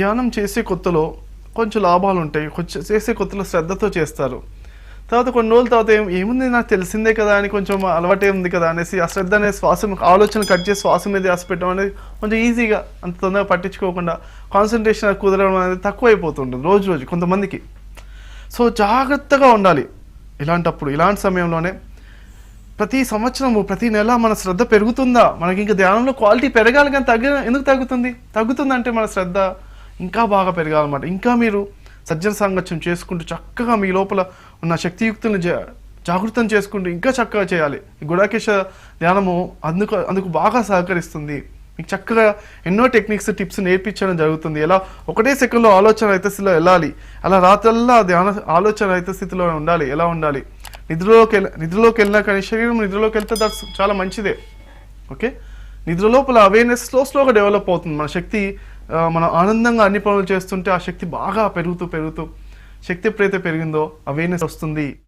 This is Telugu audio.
ధ్యానం చేసే కొత్తలో కొంచెం లాభాలు ఉంటాయి. కొంచెం చేసే కొత్తలో శ్రద్ధతో చేస్తారు. తర్వాత కొన్ని రోజుల తర్వాత ఏం ఏముంది నాకు తెలిసిందే కదా అని కొంచెం అలవాటే ఉంది కదా అనేసి ఆ శ్రద్ధ అనే శ్వాస ఆలోచన కట్ చేసి శ్వాస మీద ఆశ పెట్టడం అనేది కొంచెం ఈజీగా అంత తొందరగా పట్టించుకోకుండా కాన్సన్ట్రేషన్ కుదరడం అనేది తక్కువైపోతుంటుంది రోజు రోజు కొంతమందికి. సో జాగ్రత్తగా ఉండాలి ఇలాంటప్పుడు ఇలాంటి సమయంలోనే. ప్రతి సంవత్సరము ప్రతి నెల మన శ్రద్ధ పెరుగుతుందా? మనకి ఇంకా ధ్యానంలో క్వాలిటీ పెరగాలి కానీ తగ్గ ఎందుకు తగ్గుతుంది? తగ్గుతుందంటే మన శ్రద్ధ ఇంకా బాగా పెరగాలన్నమాట. ఇంకా మీరు సజ్జన సాంగత్యం చేసుకుంటూ చక్కగా మీ లోపల ఉన్న శక్తియుక్తులను జా జాగృతం చేసుకుంటూ ఇంకా చక్కగా చేయాలి. ఈ గుడాకేశ ధ్యానము అందుకు అందుకు బాగా సహకరిస్తుంది. మీకు చక్కగా ఎన్నో టెక్నిక్స్ టిప్స్ నేర్పించడం జరుగుతుంది. ఎలా ఒకటే సెకండ్లో ఆలోచన రహిత స్థితిలో వెళ్ళాలి. అలా రాత్రల్లా ధ్యాన ఆలోచన రహిత స్థితిలో ఉండాలి. ఎలా ఉండాలి? నిద్రలోకి వెళ్ళ నిద్రలోకి వెళ్ళినా కానీ శరీరం నిద్రలోకి వెళ్తే దట్స్ చాలా మంచిదే. ఓకే? నిద్ర లోపల అవేర్నెస్ స్లో స్లోగా డెవలప్ అవుతుంది. మన శక్తి మనం ఆనందంగా అన్ని పనులు చేస్తుంటే ఆ శక్తి బాగా పెరుగుతూ పెరుగుతూ శక్తి ఎప్పుడైతే పెరిగిందో అవేర్నెస్ వస్తుంది.